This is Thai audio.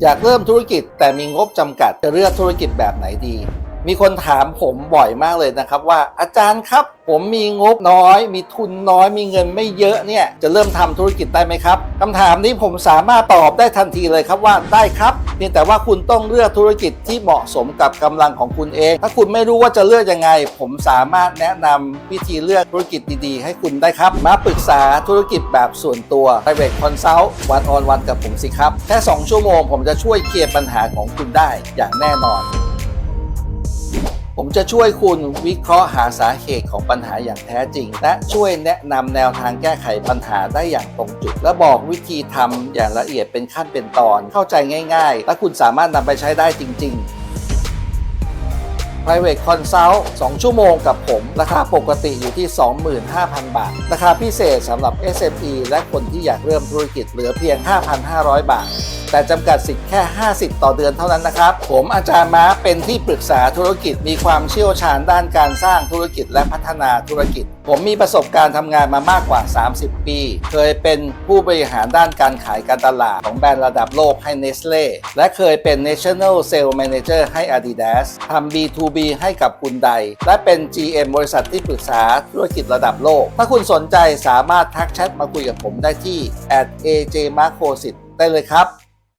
อยากเริ่มธุรกิจแต่มีงบจำกัดจะเลือกธุรกิจแบบไหนดี มีคนถามผมบ่อยมากเลยนะครับว่าอาจารย์ครับ ผมมีงบน้อย มีทุนน้อย มีเงินไม่เยอะเนี่ยจะเริ่มทำธุรกิจได้ไหมครับคำถามนี้ผมสามารถตอบได้ทันทีเลยครับว่าได้ครับเพียงแต่ว่าคุณต้องเลือกธุรกิจที่เหมาะสมกับกำลังของคุณเอง ถ้าคุณไม่รู้ว่าจะเลือกยังไง ผมสามารถแนะนำวิธีเลือกธุรกิจดีๆ ให้คุณได้ครับ มาปรึกษาธุรกิจแบบส่วนตัว private consult one on one กับผมสิครับแค่2ชั่วโมงผมจะช่วยเคลียร์ปัญหาของคุณได้อย่างแน่นอน ผมจะช่วยคุณวิเคราะห์หาสาเหตุของปัญหาอย่างแท้จริง และช่วยแนะนำแนวทางแก้ไขปัญหาได้อย่างตรงจุด และบอกวิธีทำอย่างละเอียดเป็นขั้นเป็นตอนเข้าใจง่าย ๆ และคุณสามารถนำไปใช้ได้จริง ๆ private consult 2 ชั่วโมงกับผม ราคาปกติอยู่ที่ 25,000 บาท ราคาพิเศษสำหรับ SME และคนที่อยากเริ่มธุรกิจเหลือเพียง 5,500 บาท แต่จำกัดสิทธิ์แค่ 50 ต่อเดือนเท่านั้นนะครับ ผมอาจารย์ม้าเป็นที่ปรึกษาธุรกิจมีความเชี่ยวชาญด้านการสร้างธุรกิจและพัฒนาธุรกิจ ผมมีประสบการณ์ทำงานมามากกว่า 30 ปี เคยเป็นผู้บริหารด้านการขายการตลาดของแบรนด์ระดับโลกให้ Nestle และเคยเป็น National Sales Manager ให้ Adidas ทำ B2B ให้กับคุณใด และเป็น GM บริษัทที่ปรึกษาธุรกิจระดับโลก ถ้าคุณสนใจสามารถทักแชทมาคุยกับผมได้ที่ @ajmarcosit ได้เลยครับ